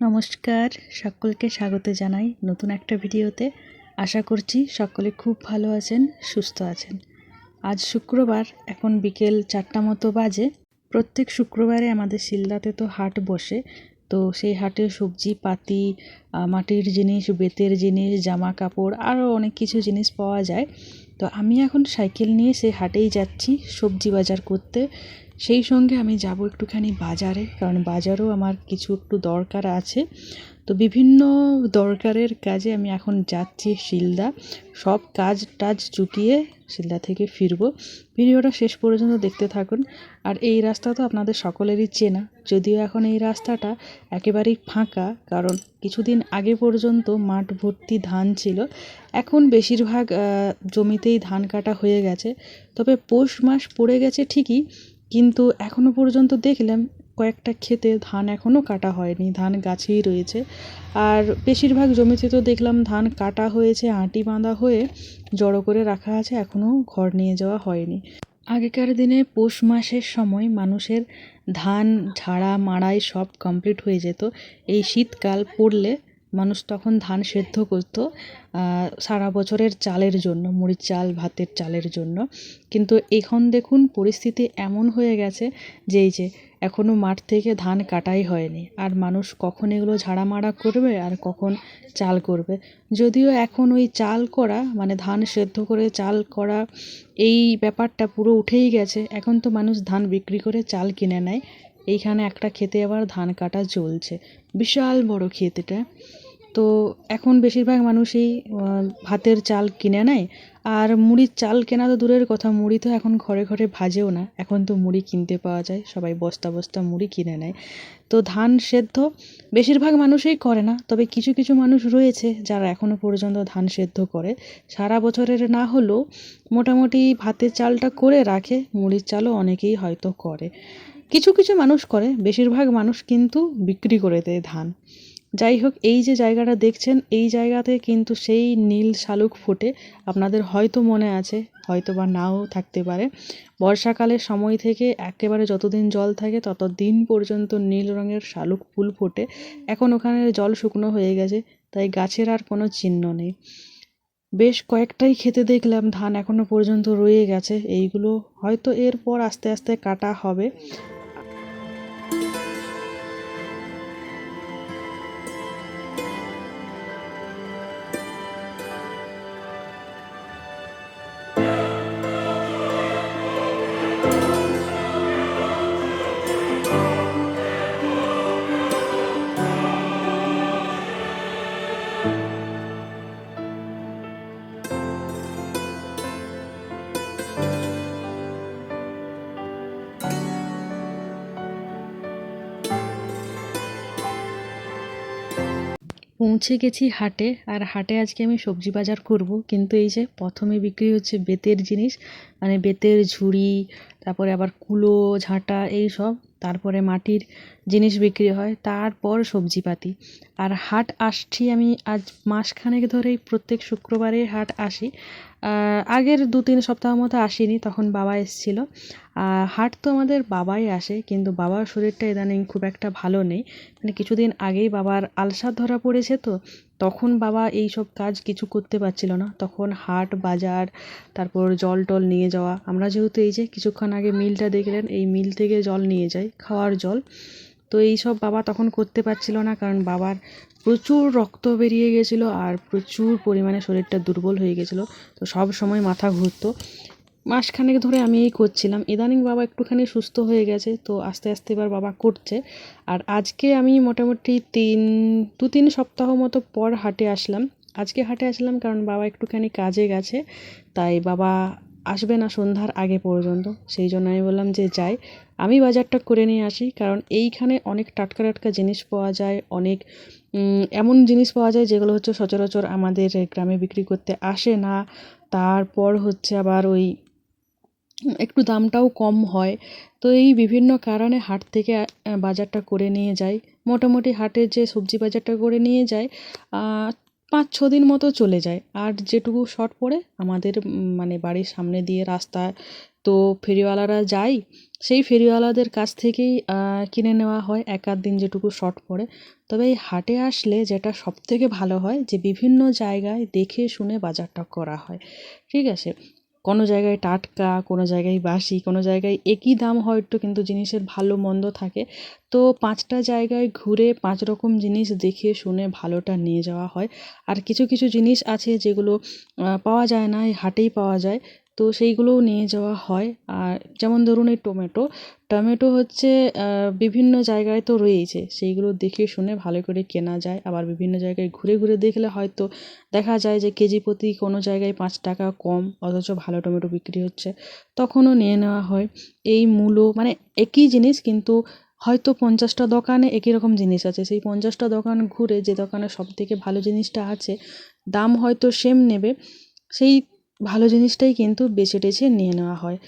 নমস্কার, সকলকে স্বাগত জানাই নতুন একটা ভিডিওতে। আশা করছি সকলে খুব ভালো আছেন, সুস্থ আছেন। আজ শুক্রবার, এখন বিকেল চারটা মতো বাজে। প্রত্যেক শুক্রবারে আমাদের শিলদাতে তো হাট বসে। তো সেই হাটে সবজি, পাতি মাটির জিনিস, বেতের জিনিস, জামা কাপড়, আরও অনেক কিছু জিনিস পাওয়া যায়। তো আমি এখন সাইকেল নিয়ে সেই হাটেই যাচ্ছি সবজি বাজার করতে। সেই সঙ্গে আমি যাব একটুখানি বাজারে, কারণ বাজারও আমার কিছু একটু দরকার আছে। তো বিভিন্ন দরকারের কাজে আমি এখন যাচ্ছি শিলদা। সব কাজ টাজ চুকিয়ে শিলদা থেকে ফিরবো। ভিডিওটা শেষ পর্যন্ত দেখতে থাকুন। আর এই রাস্তা তো আপনাদের সকলেরই চেনা। যদিও এখন এই রাস্তাটা একেবারেই ফাঁকা, কারণ কিছুদিন আগে পর্যন্ত মাঠ ভর্তি ধান ছিল। এখন বেশিরভাগ জমিতেই ধান কাটা হয়ে গেছে। তবে পৌষ মাস পড়ে গেছে ঠিকই কিন্তু এখনও পর্যন্ত দেখলাম কয়েকটা ক্ষেতে ধান এখনও কাটা হয়নি, ধান গাছেই রয়েছে। আর বেশিরভাগ জমিতে তো দেখলাম ধান কাটা হয়েছে, আঁটি বাঁধা হয়ে জড়ো করে রাখা আছে এখনও ঘর নিয়ে যাওয়া হয়নি। আগেকার দিনে পৌষ মাসের সময় মানুষের ধান, ঝাড়া, মাড়াই সব কমপ্লিট হয়ে যেত। এই শীতকাল পড়লে মানুষ তখন ধান সেদ্ধ করতো সারা বছরের চালের জন্য, মুড়ির চাল, ভাতের চালের জন্য। কিন্তু এখন দেখুন পরিস্থিতি এমন হয়ে গেছে যে এই যে এখনও মাঠ থেকে ধান কাটাই হয়নি। আর মানুষ কখন এগুলো ঝাড়া ঝাড়ামাড়া করবে আর কখন চাল করবে? যদিও এখন ওই চাল করা মানে ধান সেদ্ধ করে চাল করা, এই ব্যাপারটা পুরো উঠেই গেছে। এখন তো মানুষ ধান বিক্রি করে চাল কিনে নেয়। এইখানে একটা খেতে আবার ধান কাটা চলছে। বিশাল বড় ক্ষেত এটা। তো এখন বেশিরভাগ মানুষই ভাতের চাল কিনে নেয়। আর মুড়ির চাল কেনা তো দূরের কথা, মুড়ি তো এখন ঘরে ঘরে ভাজেও না। এখন তো মুড়ি কিনতে পাওয়া যায়, সবাই বস্তা বস্তা মুড়ি কিনে নেয়। তো ধান সেদ্ধ বেশিরভাগ মানুষই করে না, তবে কিছু কিছু মানুষ রয়েছে যারা এখনও পর্যন্ত ধান সেদ্ধ করে। সারা বছরের না হলেও মোটামুটি ভাতের চালটা করে রাখে, মুড়ির চালও অনেকেই হয়তো করে। কিছু কিছু মানুষ করে, বেশিরভাগ মানুষ কিন্তু বিক্রি করে দেয় ধান। যাই হোক, এই যে জায়গাটা দেখছেন, এই জায়গাতে কিন্তু সেই নীল শালুক ফোটে, আপনাদের হয়তো মনে আছে হয়তো বা নাও থাকতে পারে। বর্ষাকালের সময় থেকে একেবারে যতদিন জল থাকে, ততদিন পর্যন্ত নীল রঙের শালুক ফুল ফোটে। এখন ওখানে জল শুকনো হয়ে গেছে, তাই গাছের আর কোনো চিহ্ন নেই। বেশ কয়েকটাই খেতে দেখলাম, ধান এখনও পর্যন্ত রয়ে গেছে। এইগুলো হয়তো এরপর আস্তে আস্তে কাটা হবে। পৌঁছে গেছি হাটে। আর হাটে আজকে আমি সবজি বাজার করব। কিন্তু এই যে প্রথমে বিক্রি হচ্ছে বেতের জিনিস। মানে বেতের ঝুড়ি, তারপরে আবার কুলো, ঝাঁটা, এই সব। তারপরে মাটির জিনিস বিক্রি হয়, তারপর সবজিপাতি। আর হাট আসছি আমি আজ মাসখানেক ধরেই, প্রত্যেক শুক্রবারে হাট আসি। আগের দু তিন সপ্তাহ মতো আসিনি, তখন বাবা এসেছিল। আর হাট তো আমাদের বাবাই আসে, কিন্তু বাবার শরীরটা ইদানিং খুব একটা ভালো নেই। মানে কিছুদিন আগেই বাবার আলসার ধরা পড়েছে তো তখন বাবা এই সব কাজ কিছু করতে পারছিল না। তখন হাট, বাজার, তারপর জল টল নিয়ে যাওয়া। আমরা যেহেতু এই যে কিছুক্ষণ আগে মিলটা দেখলেন, এই মিল থেকে জল নিয়ে যাই, খাওয়ার জল। তো এই সব বাবা তখন করতে পারছিল না কারণ বাবার প্রচুর রক্ত বেরিয়ে গেছিল আর প্রচুর পরিমাণে শরীরটা দুর্বল হয়ে গেছিল। তো সব সময় মাথা ঘুরতো। মাসখানেক ধরে আমি এই করছিলাম। ইদানিং বাবা একটুখানি সুস্থ হয়ে গেছে, তো আস্তে আস্তে এবার বাবা করছে। আর আজকে আমি মোটামুটি তিন, দু তিন সপ্তাহ মতো পর হাটে আসলাম। আজকে হাটে আসলাম কারণ বাবা একটুখানি কাজে গেছে, তাই বাবা আসবে না সন্ধ্যার আগে পর্যন্ত। সেই জন্য আমি বললাম যে যাই, আমি বাজারটা করে নিয়ে আসি। কারণ এইখানে অনেক টাটকা টাটকা জিনিস পাওয়া যায়, অনেক এমন জিনিস পাওয়া যায় যেগুলো হচ্ছে সচরাচর আমাদের গ্রামে বিক্রি করতে আসে না। তারপর হচ্ছে আবার ওই একটু দামটাও কম হয়। তো এই বিভিন্ন কারণে হাট থেকে বাজারটা করে নিয়ে যাই। মোটামুটি হাটে যে সবজি বাজারটা করে নিয়ে আহ, পাঁচ ছ দিন মতো চলে যায়। আর যেটুকু শর্ট পড়ে আমাদের মানে বাড়ির সামনে দিয়ে রাস্তা তো ফেরিওয়ালারা যায়। সেই ফেরিওয়ালাদের কাছ থেকেই কিনে নেওয়া হয় এক আধ দিন যেটুকু শর্ট পড়ে। তবে এই হাটে আসলে যেটা সবথেকে ভালো হয় যে বিভিন্ন জায়গায় দেখে শুনে বাজারটা করা হয়। ঠিক আছে? কোনো জায়গায় টাটকা, কোনো জায়গায় বাসি, কোনো জায়গায় একই দাম হয়তো কিন্তু জিনিসের ভালো মন্দ থাকে। তো পাঁচটা জায়গায় ঘুরে পাঁচ রকম জিনিস দেখে শুনে ভালোটা নিয়ে যাওয়া হয়। আর কিছু কিছু জিনিস আছে যেগুলো পাওয়া যায় না এই হাটেই পাওয়া যায়। তো সেইগুলোও নিয়ে যাওয়া হয়। আর যেমন ধরুন এই টমেটো টমেটো হচ্ছে বিভিন্ন জায়গায় তো রয়েইছে। সেইগুলো দেখে শুনে ভালো করে কেনা যায়। আবার বিভিন্ন জায়গায় ঘুরে ঘুরে দেখলে হয়তো দেখা যায় যে কেজি প্রতি কোনো জায়গায় পাঁচ টাকা কম, অথচ ভালো টমেটো বিক্রি হচ্ছে। তখনও নিয়ে নেওয়া হয়। এই মূলো মানে একই জিনিস কিন্তু হয়তো পঞ্চাশটা দোকানে একই রকম জিনিস আছে। সেই পঞ্চাশটা দোকান ঘুরে যে দোকানে সব থেকে ভালো জিনিসটা আছে, দাম হয়তো সেম নেবে। সেই ভালো জিনিসটাই কিন্তু বেছে টেছে নিয়ে নেওয়া হয়।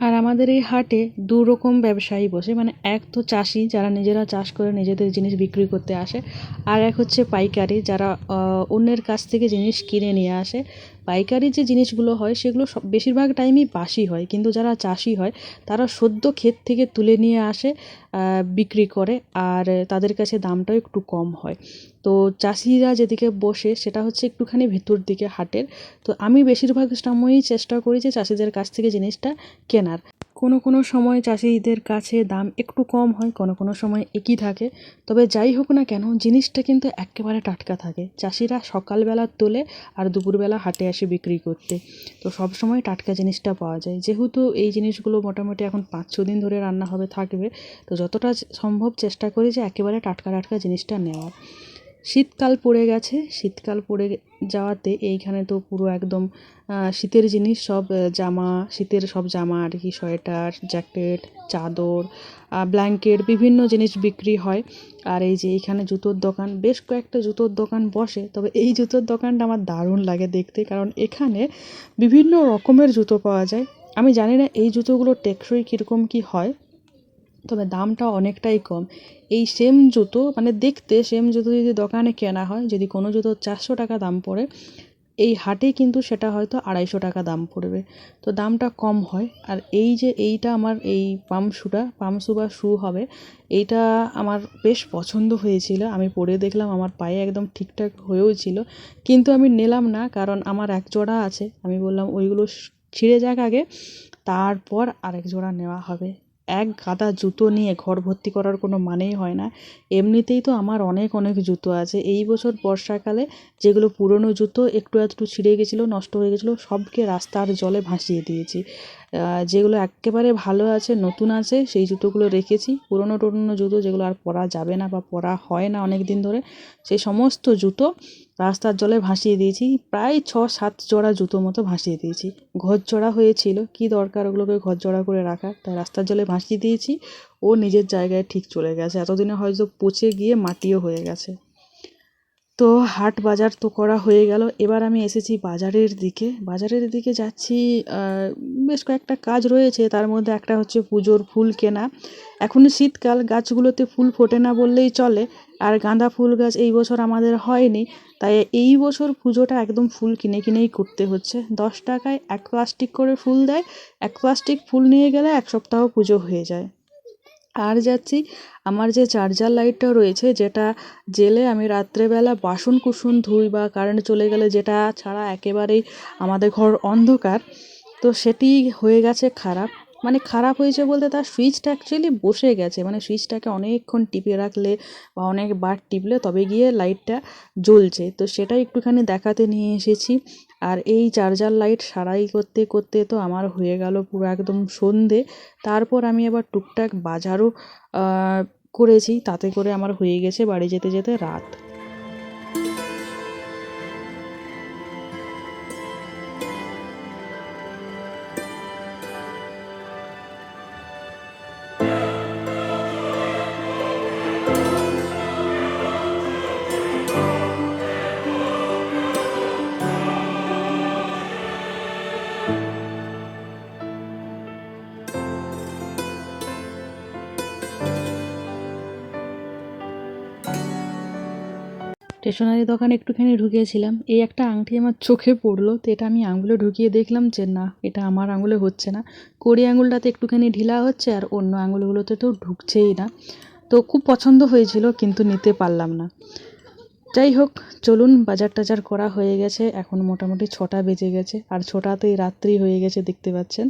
আর আমাদের এই হাটে দু রকম ব্যবসায়ী বসে মানে এক তো চাষি যারা নিজেরা চাষ করে নিজেদের জিনিস বিক্রি করতে আসে, আর এক হচ্ছে পাইকারি যারা অন্যের কাছ থেকে জিনিস কিনে নিয়ে আসে। পাইকারি যে জিনিসগুলো হয়, সেগুলো সব বেশিরভাগ টাইমই বাসি হয়। কিন্তু যারা চাষি হয়, তারা সদ্য ক্ষেত থেকে তুলে নিয়ে আসে বিক্রি করে আর তাদের কাছে দামটাও একটু কম হয়। তো চাষিরা যেদিকে বসে, সেটা হচ্ছে একটুখানি ভেতর দিকে হাটের। তো আমি বেশিরভাগ সময়ই চেষ্টা করি যে চাষিদের কাছ থেকে জিনিসটা কেনার। কোনো কোনো সময় চাষিদের কাছে দাম একটু কম হয়, কোনো কোনো সময় একই থাকে। তবে যাই হোক না কেন, জিনিসটা কিন্তু একেবারে টাটকা থাকে। চাষিরা সকালবেলা তোলে আর দুপুরবেলা হাটে আসে বিক্রি করতে। তো সব সময় টাটকা জিনিসটা পাওয়া যায়। যেহেতু এই জিনিসগুলো মোটামুটি এখন পাঁচ ছ দিন ধরে রান্না হবে, থাকবে, তো যতটা সম্ভব চেষ্টা করি যে একেবারে টাটকা টাটকা জিনিসটা নেওয়ার। শীতকাল পড়ে গেছে, শীতকাল পড়ে যাওয়াতে এইখানে তো পুরো একদম শীতের জিনিস সব জামা, শীতের সব জামা আর কি, সোয়েটার, জ্যাকেট, চাদর ব্ল্যাঙ্কেট, বিভিন্ন জিনিস বিক্রি হয়। আর এই যে এইখানে জুতোর দোকান, বেশ কয়েকটা জুতোর দোকান বসে, তবে এই জুতোর দোকানটা আমার দারুণ লাগে দেখতে, কারণ এখানে বিভিন্ন রকমের জুতো পাওয়া যায়। আমি জানি না এই জুতোগুলো টেকসই কীরকম কী হয় তবে দামটা অনেকটাই কম। এই সেম জুতো মানে দেখতে সেম জুতো যদি দোকানে কেনা হয়, যদি কোনো জুতো চারশো টাকা দাম পড়ে, এই হাটে কিন্তু সেটা হয়তো আড়াইশো টাকা দাম পড়বে। তো দামটা কম হয়। আর এই যে এইটা আমার এই পাম শুটা, পাম শু বা শু হবে, এইটা আমার বেশ পছন্দ হয়েছিল। আমি পরে দেখলাম আমার পায়ে একদম ঠিকঠাক হয়েও ছিল। কিন্তু আমি নিলাম না, কারণ আমার এক জোড়া আছে। আমি বললাম, ওইগুলো ছিঁড়ে যাক আগে, তারপর আরেক জোড়া নেওয়া হবে। এক গাদা জুতো নিয়ে ঘর ভর্তি করার কোনো মানেই হয় না। এমনিতেই তো আমার অনেক অনেক জুতো আছে। এই বছর বর্ষাকালে যেগুলো পুরনো জুতো একটু আধটু ছিঁড়ে গেছিল, নষ্ট হয়ে গেছিল, সবকে রাস্তার জলে ভাসিয়ে দিয়েছি। যেগুলো এক্কেবারে ভালো আছে, নতুন আছে, সেই জুতোগুলো রেখেছি। পুরনো টুরনো জুতো যেগুলো আর পরা যাবে না বা পরা হয় না অনেক দিন ধরে, সেই সমস্ত জুতো রাস্তার জলে ভাসিয়ে দিয়েছি। প্রায় ছ, সাত জোড়া জুতো মতো ভাসিয়ে দিয়েছি। ঘর জোড়া হয়েছিল, কি দরকার ওগুলোকে ঘর জোড়া করে রাখা তাই রাস্তার জলে ভাসিয়ে দিয়েছি। ও নিজের জায়গায় ঠিক চলে গেছে। এতদিনে হয়তো পচে গিয়ে মাটিও হয়ে গেছে। তো হাট বাজার তো করা হয়ে গেল। এবার আমি এসেছি বাজারের দিকে। বাজারের দিকে যাচ্ছি বেশ কয়েকটা কাজ রয়েছে। তার মধ্যে একটা হচ্ছে পুজোর ফুল কেনা। এখন শীতকাল, গাছগুলোতে ফুল ফোটে না বললেই চলে। আর গাঁদা ফুল গাছ এই বছর আমাদের হয়নি। তাই এই বছর পুজোটা একদম ফুল কিনে কিনেই করতে হচ্ছে। দশ টাকায় এক প্লাস্টিক করে ফুল দেয়। এক প্লাস্টিক ফুল নিয়ে গেলে এক সপ্তাহ পুজো হয়ে যায়। আর যাচ্ছি, আমার যে চার্জার লাইটটা রয়েছে, যেটা জেলে আমি রাত্রেবেলা বাসন কুসন ধুই বা কারেন্ট চলে গেলে যেটা ছাড়া একেবারেই আমাদের ঘর অন্ধকার, তো সেটি হয়ে গেছে খারাপ। মানে খারাপ হয়েছে বলতে তার সুইচটা অ্যাকচুয়ালি বসে গেছে। মানে সুইচটাকে অনেকক্ষণ টিপে রাখলে বা অনেকবার টিপলে তবে গিয়ে লাইটটা জ্বলছে। তো সেটা একটুখানি দেখাতে নিয়ে এসেছি। আর এই চার্জার লাইট সারাই করতে করতে তো আমার হয়ে গেল পুরো একদম সন্ধে। তারপর আমি আবার টুকটাক বাজারও করেছি। তাতে করে আমার হয়ে গেছে বাড়ি যেতে যেতে রাত। স্টেশনারি দোকানে একটুখানি ঢুকিয়েছিলাম। এই একটা আংটি আমার চোখে পড়ল, তো এটা আমি আঙুলে ঢুকিয়ে দেখলাম যে না, এটা আমার আঙুলে হচ্ছে না। কড়ি আঙুলটাতে একটুখানি ঢিলা হচ্ছে আর অন্য আঙুলগুলোতে তো ঢুকছেই না। তো খুব পছন্দ হয়েছিল, কিন্তু নিতে পারলাম না। যাই হোক, চলুন বাজার টাজার করা হয়ে গেছে। এখন মোটামুটি ছটা বেজে গেছে। আর ছটাতেই রাত্রি হয়ে গেছে, দেখতে পাচ্ছেন।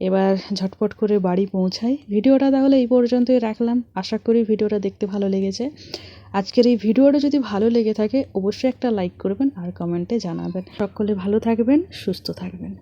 এবার ঝটপট করে বাড়ি পৌঁছাই। ভিডিওটা তাহলে এই পর্যন্তই রাখলাম। আশা করি ভিডিওটা দেখতে ভালো লেগেছে। আজকের এই ভিডিওটা যদি ভালো লেগে থাকে, অবশ্যই একটা লাইক করবেন আর কমেন্টে জানাবেন। সকলে ভালো থাকবেন, সুস্থ থাকবেন।